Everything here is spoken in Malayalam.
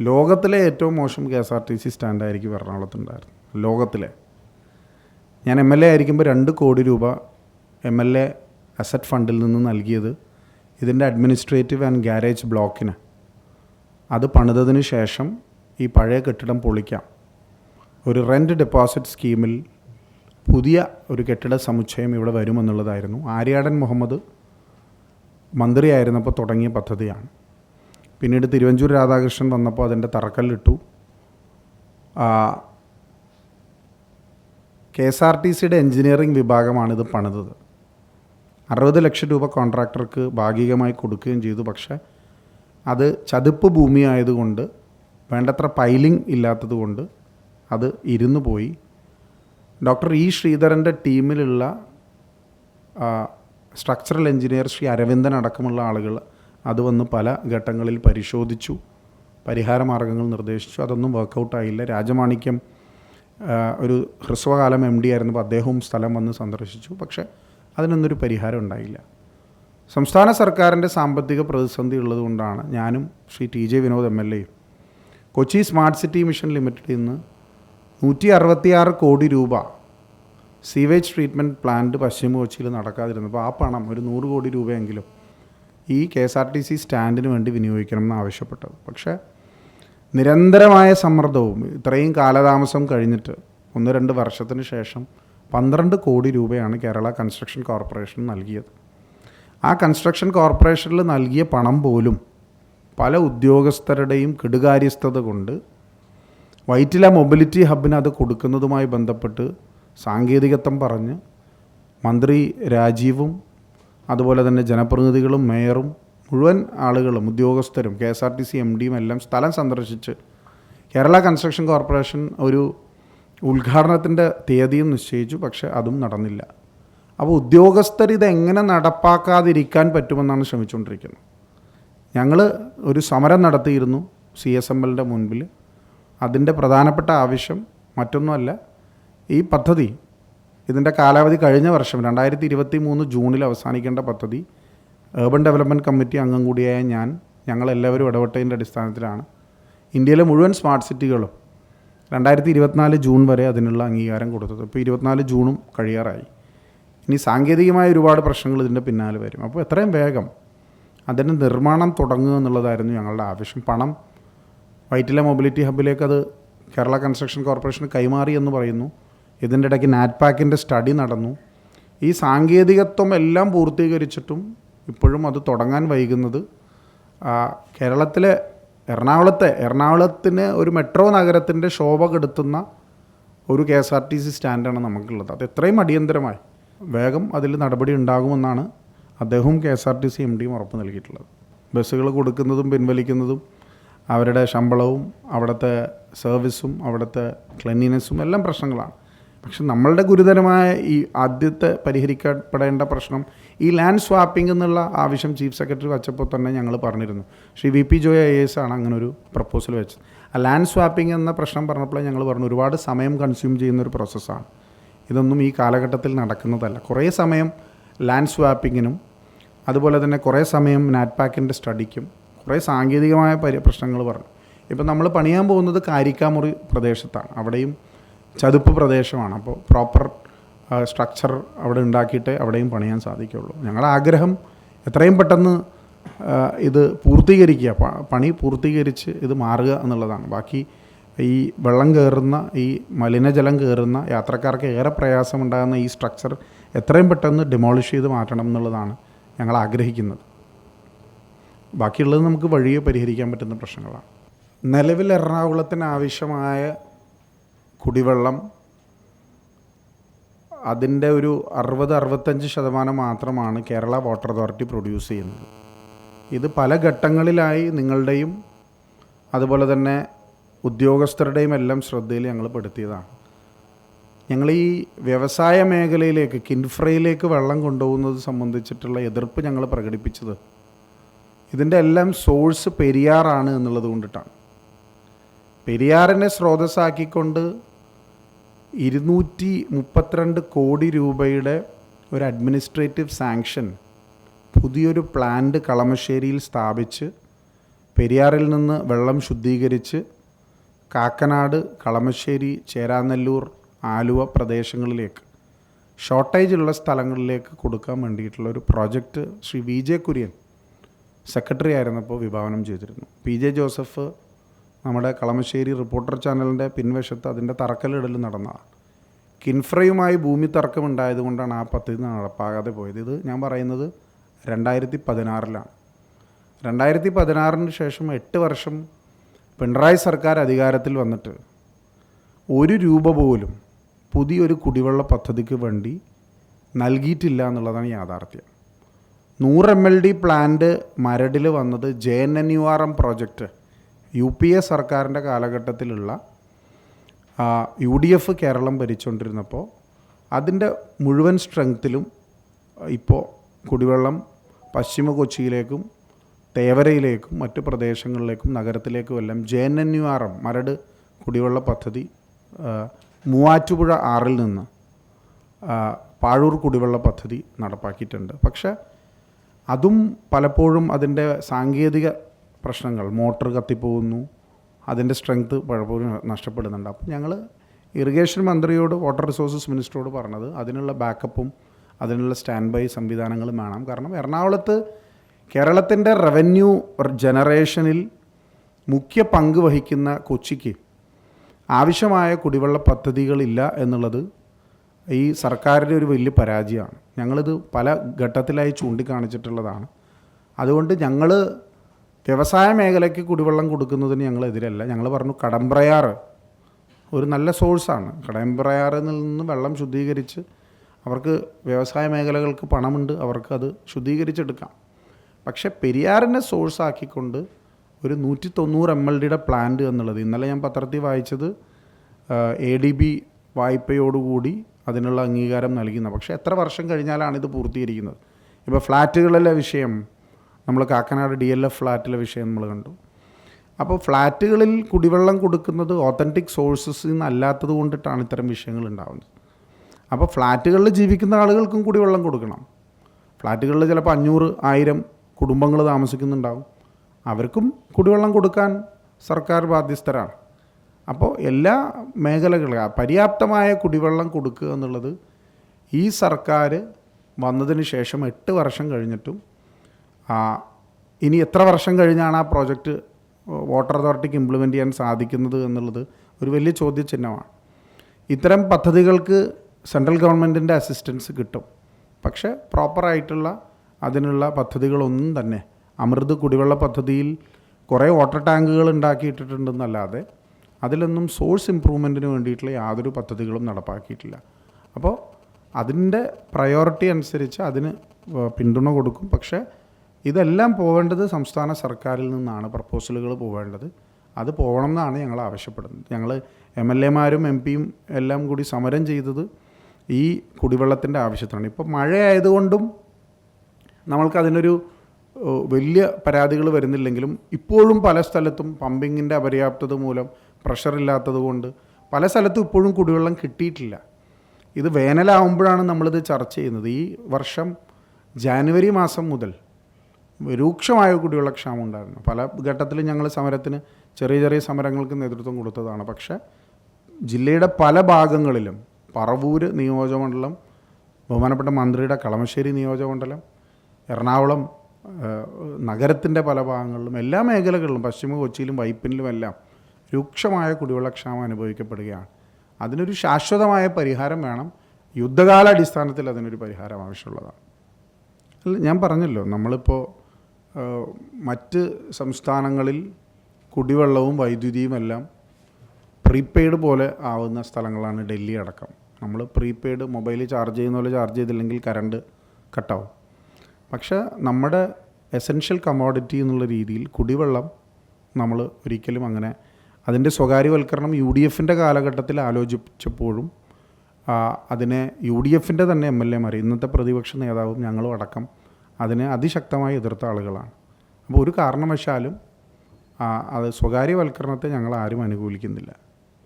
ലോകത്തിലെ ഏറ്റവും മോശം K S R T C സ്റ്റാൻഡായിരിക്കും എറണാകുളത്തുണ്ടായിരുന്നു ലോകത്തിലെ. ഞാൻ എം എൽ എ ആയിരിക്കുമ്പോൾ രണ്ട് കോടി രൂപ എം എൽ എ അസറ്റ് ഫണ്ടിൽ നിന്ന് നൽകിയത് ഇതിന്റെ അഡ്മിനിസ്ട്രേറ്റീവ് ആൻഡ് ഗാരേജ് ബ്ലോക്കിന്. അത് പണിതതിന് ശേഷം ഈ പഴയ കെട്ടിടം പൊളിക്കാം. ഒരു റെന്റ് ഡെപ്പോസിറ്റ് സ്കീമിൽ പുതിയ ഒരു കെട്ടിട സമുച്ചയം ഇവിടെ വരുമെന്നുള്ളതായിരുന്നു. ആര്യാടൻ മുഹമ്മദ് മന്ത്രിയായിരുന്നപ്പോൾ തുടങ്ങിയ പദ്ധതിയാണ്. പിന്നീട് തിരുവഞ്ചൂർ രാധാകൃഷ്ണൻ വന്നപ്പോൾ അതിന്റെ തറക്കല്ലിട്ടു. കെ എസ് ആർ ടി സിയുടെ എൻജിനീയറിംഗ് വിഭാഗമാണ് ഇത് പണിതത്. അറുപത് ലക്ഷം രൂപ കോൺട്രാക്ടർക്ക് ഭാഗികമായി കൊടുക്കുകയും ചെയ്തു. പക്ഷേ അത് ചതുപ്പ് ഭൂമി ആയതുകൊണ്ട് വേണ്ടത്ര പൈലിംഗ് ഇല്ലാത്തതുകൊണ്ട് അത് ഇരുന്നു പോയി. ഡോക്ടർ ഇ ശ്രീധരന്റെ ടീമിലുള്ള സ്ട്രക്ചറൽ എഞ്ചിനീയർ ശ്രീ അരവിന്ദൻ അടക്കമുള്ള ആളുകൾ അത് വന്ന് പല ഘട്ടങ്ങളിൽ പരിശോധിച്ചു പരിഹാര മാർഗങ്ങൾ നിർദ്ദേശിച്ചു. അതൊന്നും വർക്കൗട്ടായില്ല രാജമാണിക്യം ഒരു ഹ്രസ്വകാലം എം ഡി ആയിരുന്നപ്പോൾ അദ്ദേഹവും സ്ഥലം വന്ന് സന്ദർശിച്ചു. പക്ഷേ അതിനൊന്നൊരു പരിഹാരം ഉണ്ടായില്ല. സംസ്ഥാന സർക്കാരിന്റെ സാമ്പത്തിക പ്രതിസന്ധി ഉള്ളതുകൊണ്ടാണ് ഞാനും Shri T J Vinod M L എയും കൊച്ചി സ്മാർട്ട് സിറ്റി മിഷൻ ലിമിറ്റഡിൽ നിന്ന് നൂറ്റി അറുപത്തിയാറ് കോടി രൂപ സീവേജ് ട്രീറ്റ്മെന്റ് പ്ലാന്റ് പശ്ചിമ കൊച്ചിയിൽ നടക്കാതിരുന്നപ്പോൾ ആ പണം ഒരു നൂറ് കോടി രൂപയെങ്കിലും ഈ K S R T C സ്റ്റാൻഡിന് വേണ്ടി വിനിയോഗിക്കണം എന്ന് ആവശ്യപ്പെട്ടത്. പക്ഷേ നിരന്തരമായ സമ്മർദ്ദവും ഇത്രയും കാലതാമസം കഴിഞ്ഞിട്ട് ഒന്ന് രണ്ട് വർഷത്തിന് ശേഷം പന്ത്രണ്ട് കോടി രൂപയാണ് കേരള കൺസ്ട്രക്ഷൻ കോർപ്പറേഷൻ നൽകിയത്. ആ കൺസ്ട്രക്ഷൻ കോർപ്പറേഷനിൽ നൽകിയ പണം പോലും പല ഉദ്യോഗസ്ഥരുടെയും കെടുകാര്യസ്ഥത കൊണ്ട് വൈറ്റില മൊബിലിറ്റി ഹബിന് അത് കൊടുക്കുന്നതുമായി ബന്ധപ്പെട്ട് സാങ്കേതികത്വം പറഞ്ഞ് മന്ത്രി രാജീവും അതുപോലെ തന്നെ ജനപ്രതിനിധികളും മേയറും മുഴുവൻ ആളുകളും ഉദ്യോഗസ്ഥരും K S R T C M ഡിയും എല്ലാം സ്ഥലം സന്ദർശിച്ച് കേരള കൺസ്ട്രക്ഷൻ കോർപ്പറേഷൻ ഒരു ഉദ്ഘാടനത്തിന്റെ തീയതിയും നിശ്ചയിച്ചു പക്ഷേ അതും നടന്നില്ല. അപ്പോൾ ഉദ്യോഗസ്ഥർ ഇത് എങ്ങനെ നടപ്പാക്കാതിരിക്കാൻ പറ്റുമെന്നാണ് ശ്രമിച്ചുകൊണ്ടിരിക്കുന്നത്. ഞങ്ങൾ ഒരു സമരം നടത്തിയിരുന്നു സി എസ് എം എല്ലിന്റെ മുൻപിൽ. അതിന്റെ പ്രധാനപ്പെട്ട ആവശ്യം മറ്റൊന്നുമല്ല ഈ പദ്ധതി ഇതിന്റെ കാലാവധി കഴിഞ്ഞ വർഷം രണ്ടായിരത്തി ഇരുപത്തി മൂന്ന് ജൂണിൽ അവസാനിക്കേണ്ട പദ്ധതി ഏർബൻ ഡെവലപ്മെന്റ് കമ്മിറ്റി അംഗം കൂടിയായ ഞാൻ ഞങ്ങളെല്ലാവരും ഇടപെട്ടതിന്റെ അടിസ്ഥാനത്തിലാണ്. ഇന്ത്യയിലെ മുഴുവൻ സ്മാർട്ട് സിറ്റികളും രണ്ടായിരത്തി ഇരുപത്തിനാല് ജൂൺ വരെ അതിനുള്ള അംഗീകാരം കൊടുത്തത്. ഇപ്പോൾ ഇരുപത്തിനാല് ജൂണും കഴിയാറായി. ഇനി സാങ്കേതികമായ ഒരുപാട് പ്രശ്നങ്ങൾ ഇതിന്റെ പിന്നാലെ വരും. അപ്പോൾ എത്രയും വേഗം അതിന്റെ നിർമ്മാണം തുടങ്ങുക എന്നുള്ളതായിരുന്നു ഞങ്ങളുടെ ആവശ്യം. പണം വൈറ്റില മൊബിലിറ്റി ഹബിലേക്ക് അത് കേരള കൺസ്ട്രക്ഷൻ കോർപ്പറേഷൻ കൈമാറി എന്ന് പറയുന്നു. ഇതിന്റെ ഇടയ്ക്ക് നാറ്റ്പാക്കിന്റെ സ്റ്റഡി നടന്നു. ഈ സാങ്കേതികത്വം എല്ലാം പൂർത്തീകരിച്ചിട്ടും ഇപ്പോഴും അത് തുടങ്ങാൻ വൈകുന്നത് കേരളത്തിലെ എറണാകുളത്തെ എറണാകുളത്തിന് ഒരു മെട്രോ നഗരത്തിന്റെ ശോഭ കെടുത്തുന്ന ഒരു K S R T C സ്റ്റാൻഡാണ് നമുക്കുള്ളത്. അത് എത്രയും അടിയന്തരമായി വേഗം അതിൽ നടപടി ഉണ്ടാകുമെന്നാണ് അദ്ദേഹവും K S R T C M ഡിയും ഉറപ്പ് നൽകിയിട്ടുള്ളത്. ബസ്സുകൾ കൊടുക്കുന്നതും പിൻവലിക്കുന്നതും അവരുടെ ശമ്പളവും അവിടുത്തെ സർവീസും അവിടുത്തെ ക്ലെൻലിനെസ്സും എല്ലാം പ്രശ്നങ്ങളാണ്. പക്ഷെ നമ്മളുടെ ഗുരുതരമായ ഈ ആദ്യത്തെ പരിഹരിക്കപ്പെടേണ്ട പ്രശ്നം ഈ ലാൻഡ് സ്വാപ്പിംഗ് എന്നുള്ള ആവശ്യം ചീഫ് സെക്രട്ടറി വച്ചപ്പോൾ തന്നെ ഞങ്ങൾ പറഞ്ഞിരുന്നു. Shri V P Joy I S ആണ് അങ്ങനെ ഒരു പ്രപ്പോസൽ വെച്ചത്. ആ ലാൻഡ് സ്വാപ്പിംഗ് എന്ന പ്രശ്നം പറഞ്ഞപ്പോൾ ഞങ്ങൾ പറഞ്ഞു ഒരുപാട് സമയം കൺസ്യൂം ചെയ്യുന്ന ഒരു പ്രോസസ്സാണ്. ഇതൊന്നും ഈ കാലഘട്ടത്തിൽ നടക്കുന്നതല്ല. കുറേ സമയം ലാൻഡ് സ്വാപ്പിങ്ങിനും അതുപോലെ തന്നെ കുറേ സമയം നാറ്റ്പാക്കിന്റെ സ്റ്റഡിക്കും കുറേ സാങ്കേതികമായ പരി പ്രശ്നങ്ങൾ പറഞ്ഞു. ഇപ്പം നമ്മൾ പണിയാൻ പോകുന്നത് കാരിക്കാമുറി പ്രദേശത്താണ്. അവിടെയും ചതുപ്പ് പ്രദേശമാണ്. അപ്പോൾ പ്രോപ്പർ സ്ട്രക്ചർ അവിടെ ഉണ്ടാക്കിയിട്ടേ അവിടെയും പണിയാൻ സാധിക്കുള്ളൂ ഞങ്ങളുടെ ആഗ്രഹം എത്രയും പെട്ടെന്ന് ഇത് പൂർത്തീകരിക്കുക. പണി പൂർത്തീകരിച്ച് ഇത് മാറുക എന്നുള്ളതാണ്. ബാക്കി ഈ വെള്ളം കയറുന്ന ഈ മലിനജലം കയറുന്ന യാത്രക്കാർക്ക് ഏറെ പ്രയാസമുണ്ടാകുന്ന ഈ സ്ട്രക്ചർ എത്രയും പെട്ടെന്ന് ഡിമോളിഷ് ചെയ്ത് മാറ്റണം എന്നുള്ളതാണ് ഞങ്ങൾ ആഗ്രഹിക്കുന്നത്. ബാക്കിയുള്ളത് നമുക്ക് വഴിയെ പരിഹരിക്കാൻ പറ്റുന്ന പ്രശ്നങ്ങളാണ്. നിലവിൽ എറണാകുളത്തിന് ആവശ്യമായ കുടിവെള്ളം അതിന്റെ ഒരു അറുപത് അറുപത്തഞ്ച് ശതമാനം മാത്രമാണ് കേരള വാട്ടർ അതോറിറ്റി പ്രൊഡ്യൂസ് ചെയ്യുന്നത്. ഇത് പല ഘട്ടങ്ങളിലായി നിങ്ങളുടെയും അതുപോലെ തന്നെ ഉദ്യോഗസ്ഥരുടെയും എല്ലാം ശ്രദ്ധയിൽ ഞങ്ങൾ പെടുത്തിയതാണ്. ഞങ്ങൾ ഈ വ്യവസായ മേഖലയിലേക്ക് കിൻഫ്രയിലേക്ക് വെള്ളം കൊണ്ടുപോകുന്നത് സംബന്ധിച്ചിട്ടുള്ള എതിർപ്പ് ഞങ്ങൾ പ്രകടിപ്പിച്ചത് ഇതിന്റെ എല്ലാം സോഴ്സ് പെരിയാറാണ് എന്നുള്ളത് കൊണ്ടിട്ടാണ്. പെരിയാറിനെ സ്രോതസ്സാക്കിക്കൊണ്ട് ഇരുന്നൂറ്റി മുപ്പത്തിരണ്ട് കോടി രൂപയുടെ ഒരു അഡ്മിനിസ്ട്രേറ്റീവ് സാങ്ഷൻ പുതിയൊരു പ്ലാന്റ് കളമശ്ശേരിയിൽ സ്ഥാപിച്ച് പെരിയാറിൽ നിന്ന് വെള്ളം ശുദ്ധീകരിച്ച് കാക്കനാട് കളമശ്ശേരി ചേരാനല്ലൂർ ആലുവ പ്രദേശങ്ങളിലേക്ക് ഷോർട്ടേജ് ഉള്ള സ്ഥലങ്ങളിലേക്ക് കൊടുക്കാൻ വേണ്ടിയിട്ടുള്ള ഒരു project Shri V J Kurian secretary ആയിരുന്നപ്പോൾ വിഭാവനം ചെയ്തിരുന്നു. പി ജെ ജോസഫ് നമ്മുടെ കളമശ്ശേരി റിപ്പോർട്ടർ ചാനലിന്റെ പിൻവശത്ത് അതിന്റെ തറക്കല്ലിടൽ നടന്നതാണ് കിൻഫ്രയുമായി ഭൂമി തർക്കമുണ്ടായതുകൊണ്ടാണ് ആ പദ്ധതി നടപ്പാകാതെ പോയത്. ഇത് ഞാൻ പറയുന്നത് രണ്ടായിരത്തി പതിനാറിലാണ്. രണ്ടായിരത്തി പതിനാറിന് ശേഷം എട്ട് വർഷം പിണറായി സർക്കാർ അധികാരത്തിൽ വന്നിട്ട് ഒരു രൂപ പോലും പുതിയൊരു കുടിവെള്ള പദ്ധതിക്ക് വേണ്ടി നൽകിയിട്ടില്ല എന്നുള്ളതാണ് യാഥാർത്ഥ്യം. നൂറ് എം എൽ ഡി പ്ലാന്റ് മരടിൽ വന്നത് J N N U R M project U P A സർക്കാരിന്റെ കാലഘട്ടത്തിലുള്ള യു ഡി എഫ് കേരളം ഭരിച്ചുകൊണ്ടിരുന്നപ്പോൾ അതിന്റെ മുഴുവൻ സ്ട്രെങ്ത്തിലും ഇപ്പോൾ കുടിവെള്ളം പശ്ചിമ കൊച്ചിയിലേക്കും തേവരയിലേക്കും മറ്റു പ്രദേശങ്ങളിലേക്കും നഗരത്തിലേക്കും എല്ലാം J N N U R M Maradu കുടിവെള്ള പദ്ധതി മൂവാറ്റുപുഴ ആറിൽ നിന്ന് പാഴൂർ കുടിവെള്ള പദ്ധതി നടപ്പാക്കിയിട്ടുണ്ട്. പക്ഷേ അതും പലപ്പോഴും അതിന്റെ സാങ്കേതിക പ്രശ്നങ്ങൾ. മോട്ടർ കത്തിപ്പോകുന്നു. അതിന്റെ സ്ട്രെങ്ത് പലപ്പോഴും നഷ്ടപ്പെടുന്നുണ്ട്. അപ്പം ഞങ്ങൾ ഇറിഗേഷൻ മന്ത്രിയോട് വാട്ടർ റിസോഴ്സസ് മിനിസ്റ്ററോട് പറഞ്ഞത് അതിനുള്ള ബാക്കപ്പും അതിനുള്ള സ്റ്റാൻഡ് ബൈ സംവിധാനങ്ങളും വേണം. കാരണം എറണാകുളത്ത് കേരളത്തിന്റെ റവന്യൂ ജനറേഷനിൽ മുഖ്യ പങ്ക് വഹിക്കുന്ന കൊച്ചിക്ക് ആവശ്യമായ കുടിവെള്ള പദ്ധതികളില്ല എന്നുള്ളത് ഈ സർക്കാരിന്റെ ഒരു വലിയ പരാജയമാണ്. ഞങ്ങളിത് പല ഘട്ടത്തിലായി ചൂണ്ടിക്കാണിച്ചിട്ടുള്ളതാണ്. അതുകൊണ്ട് ഞങ്ങൾ വ്യവസായ മേഖലയ്ക്ക് കുടിവെള്ളം കൊടുക്കുന്നതിന് ഞങ്ങൾ എതിരല്ല ഞങ്ങൾ പറഞ്ഞു കടമ്പ്രയാർ ഒരു നല്ല സോഴ്സാണ് കടമ്പ്രയാറിൽ നിന്ന് വെള്ളം ശുദ്ധീകരിച്ച് അവർക്ക് വ്യവസായ മേഖലകൾക്ക് പണമുണ്ട് അവർക്ക് അത് ശുദ്ധീകരിച്ചെടുക്കാം. പക്ഷേ പെരിയാറിനെ സോഴ്സ് ആക്കിക്കൊണ്ട് ഒരു നൂറ്റി തൊണ്ണൂറ് എം എൽ ഡിയുടെ പ്ലാന്റ് എന്നുള്ളത് ഇന്നലെ ഞാൻ പത്രത്തിൽ വായിച്ചത് എ ഡി ബി വായ്പയോടുകൂടി അതിനുള്ള അംഗീകാരം നൽകുന്ന പക്ഷേ എത്ര വർഷം കഴിഞ്ഞാലാണ് ഇത് പൂർത്തീകരിക്കുന്നത്? ഇപ്പോൾ ഫ്ലാറ്റുകളിലെ വിഷയം നമ്മൾ കാക്കനാട് ഡി എൽ എഫ് ഫ്ലാറ്റിലെ വിഷയം നമ്മൾ കണ്ടു. അപ്പോൾ ഫ്ലാറ്റുകളിൽ കുടിവെള്ളം കൊടുക്കുന്നത് ഓത്തന്റിക് സോഴ്സസിൽ നിന്നല്ലാത്തത് കൊണ്ടിട്ടാണ് ഇത്തരം വിഷയങ്ങൾ ഉണ്ടാകുന്നത് അപ്പോൾ ഫ്ലാറ്റുകളിൽ ജീവിക്കുന്ന ആളുകൾക്കും കുടിവെള്ളം കൊടുക്കണം. ഫ്ലാറ്റുകളിൽ ചിലപ്പോൾ അഞ്ഞൂറ് ആയിരം കുടുംബങ്ങൾ താമസിക്കുന്നുണ്ടാവും. അവർക്കും കുടിവെള്ളം കൊടുക്കാൻ സർക്കാർ ബാധ്യസ്ഥരാണ്. അപ്പോൾ എല്ലാ മേഖലകളും പര്യാപ്തമായ കുടിവെള്ളം കൊടുക്കുക എന്നുള്ളത് ഈ സർക്കാർ വന്നതിന് ശേഷം എട്ട് വർഷം കഴിഞ്ഞിട്ടും ഇനി എത്ര വർഷം കഴിഞ്ഞാണ് ആ പ്രോജക്റ്റ് വാട്ടർ അതോറിറ്റിക്ക് ഇംപ്ലിമെന്റ് ചെയ്യാൻ സാധിക്കുന്നത് എന്നുള്ളത് ഒരു വലിയ ചോദ്യചിഹ്നമാണ്. ഇത്തരം പദ്ധതികൾക്ക് സെൻട്രൽ ഗവൺമെന്റിന്റെ അസിസ്റ്റൻസ് കിട്ടും. പക്ഷേ പ്രോപ്പറായിട്ടുള്ള അതിനുള്ള പദ്ധതികളൊന്നും തന്നെ അമൃത് കുടിവെള്ള പദ്ധതിയിൽ കുറേ വാട്ടർ ടാങ്കുകൾ ഉണ്ടാക്കിയിട്ടിട്ടുണ്ടെന്നല്ലാതെ അതിലൊന്നും സോഴ്സ് ഇമ്പ്രൂവ്മെന്റിന് വേണ്ടിയിട്ടുള്ള യാതൊരു പദ്ധതികളും നടപ്പാക്കിയിട്ടില്ല. അപ്പോൾ അതിന്റെ പ്രയോറിറ്റി അനുസരിച്ച് അതിന് പിന്തുണ കൊടുക്കും. പക്ഷേ ഇതെല്ലാം പോവേണ്ടത് സംസ്ഥാന സർക്കാരിൽ നിന്നാണ് പ്രപ്പോസലുകൾ പോവേണ്ടത്. അത് പോകണം എന്നാണ് ഞങ്ങൾ ആവശ്യപ്പെടുന്നത്. ഞങ്ങൾ എം എൽ എമാരും എം പിയും എല്ലാം കൂടി സമരം ചെയ്തത് ഈ കുടിവെള്ളത്തിന്റെ ആവശ്യത്തിനാണ്. ഇപ്പോൾ മഴയായതുകൊണ്ടും നമ്മൾക്ക് അതിനൊരു വലിയ പരാതികൾ വരുന്നില്ലെങ്കിലും ഇപ്പോഴും പല സ്ഥലത്തും പമ്പിങ്ങിന്റെ അപര്യാപ്തത മൂലം പ്രഷർ ഇല്ലാത്തത് കൊണ്ട് പല സ്ഥലത്തും ഇപ്പോഴും കുടിവെള്ളം കിട്ടിയിട്ടില്ല. ഇത് വേനലാവുമ്പോഴാണ് നമ്മളിത് ചർച്ച ചെയ്യുന്നത്. ഈ വർഷം ജാനുവരി മാസം മുതൽ രൂക്ഷമായ കൂടിയുള്ള ക്ഷാമം ഉണ്ടായിരുന്നു. പല ഘട്ടത്തിലും ഞങ്ങൾ സമരത്തിന് ചെറിയ ചെറിയ സമരങ്ങൾക്ക് നേതൃത്വം കൊടുത്തതാണ്. പക്ഷേ ജില്ലയുടെ പല ഭാഗങ്ങളിലും പറവൂര് നിയോജകമണ്ഡലം ബഹുമാനപ്പെട്ട മന്ത്രിയുടെ കളമശ്ശേരി നിയോജകമണ്ഡലം എറണാകുളം നഗരത്തിന്റെ പല ഭാഗങ്ങളിലും എല്ലാ മേഖലകളിലും പശ്ചിമ കൊച്ചിയിലും വൈപ്പിനിലും എല്ലാം രൂക്ഷമായ കുടിവെള്ള ക്ഷാമം അനുഭവിക്കപ്പെടുകയാണ്. അതിനൊരു ശാശ്വതമായ പരിഹാരം വേണം. യുദ്ധകാലാടിസ്ഥാനത്തിൽ അതിനൊരു പരിഹാരം ആവശ്യമുള്ളതാണ്. അല്ല ഞാൻ പറഞ്ഞല്ലോ നമ്മളിപ്പോൾ മറ്റ് സംസ്ഥാനങ്ങളിൽ കുടിവെള്ളവും വൈദ്യുതിയും എല്ലാം പ്രീപെയ്ഡ് പോലെ ആവുന്ന സ്ഥലങ്ങളാണ് ഡൽഹി അടക്കം. നമ്മൾ പ്രീപെയ്ഡ് മൊബൈൽ ചാർജ് ചെയ്യുന്ന പോലെ ചാർജ് ചെയ്തില്ലെങ്കിൽ കറണ്ട് കട്ടാവും. പക്ഷേ നമ്മുടെ എസെൻഷ്യൽ കമോഡിറ്റി എന്നുള്ള രീതിയിൽ കുടിവെള്ളം നമ്മൾ ഒരിക്കലും അങ്ങനെ അതിന്റെ സ്വകാര്യവൽക്കരണം യു ഡി എഫിന്റെ കാലഘട്ടത്തിൽ ആലോചിച്ചപ്പോഴും അതിനെ യു ഡി എഫിന്റെ തന്നെ എം എൽ എമാർ ഇന്നത്തെ പ്രതിപക്ഷ നേതാവും ഞങ്ങളും അടക്കം അതിനെ അതിശക്തമായി എതിർത്ത ആളുകളാണ്. അപ്പോൾ ഒരു കാരണവശാലും അത് സ്വകാര്യവൽക്കരണത്തെ ഞങ്ങൾ ആരും അനുകൂലിക്കുന്നില്ല.